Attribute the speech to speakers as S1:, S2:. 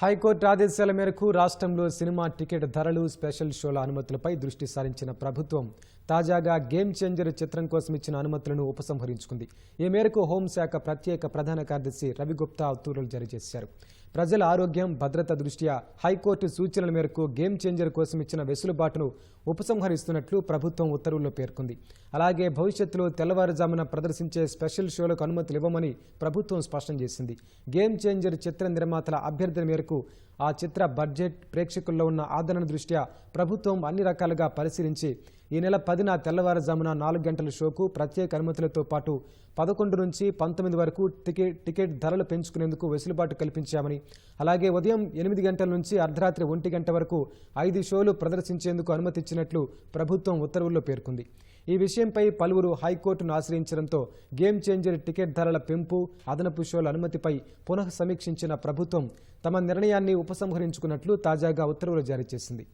S1: High court ఆదేశాల మేరకు రాష్ట్రంలో సినిమా టికెట్ ధరలు స్పెషల్ షోల అనుమతులపై దృష్టి సారించిన ప్రభుత్వం తాజాగా గేమ్ చేంజర్ చిత్రం కోసం ఇచ్చిన అనుమతులను ఉపసంహరించుకుంది. ఈ మేరకు హోంశాఖ ప్రత్యేక ప్రధాన కార్యదర్శి రవిగుప్తా ఉత్తర్వులు జారీ చేశారు. ప్రజల ఆరోగ్యం భద్రత దృష్ట్యా హైకోర్టు సూచనల మేరకు గేమ్ చేంజర్ కోసం ఇచ్చిన వెసులుబాటును ఉపసంహరిస్తున్నట్లు ప్రభుత్వం ఉత్తర్వుల్లో పేర్కొంది. అలాగే భవిష్యత్తులో తెల్లవారుజామున ప్రదర్శించే స్పెషల్ షోలకు అనుమతులు ఇవ్వమని ప్రభుత్వం స్పష్టం చేసింది. గేమ్ చేంజర్ చిత్ర నిర్మాతల అభ్యర్థన మేరకు ఆ చిత్ర బడ్జెట్ ప్రేక్షకుల్లో ఉన్న ఆదరణ దృష్ట్యా ప్రభుత్వం అన్ని రకాలుగా పరిశీలించి ఈ నెల పదిన తెల్లవారుజామున నాలుగు గంటల షోకు ప్రత్యేక అనుమతులతో పాటు పదకొండు నుంచి పంతొమ్మిది వరకు టికెట్ టికెట్ ధరలు పెంచుకునేందుకు వెసులుబాటు కల్పించామని అలాగే ఉదయం ఎనిమిది గంటల నుంచి అర్ధరాత్రి ఒంటి గంట వరకు ఐదు షోలు ప్రదర్శించేందుకు అనుమతిచ్చినట్లు ప్రభుత్వం ఉత్తర్వుల్లో పేర్కొంది. ఈ విషయంపై పలువురు హైకోర్టును ఆశ్రయించడంతో గేమ్ చేంజర్ టికెట్ ధరల పెంపు అదనపు షోల అనుమతిపై పునః సమీక్షించిన ప్రభుత్వం తమ నిర్ణయాన్ని ఉపసంహరించుకున్నట్లు తాజాగా ఉత్తర్వులు జారీ చేసింది.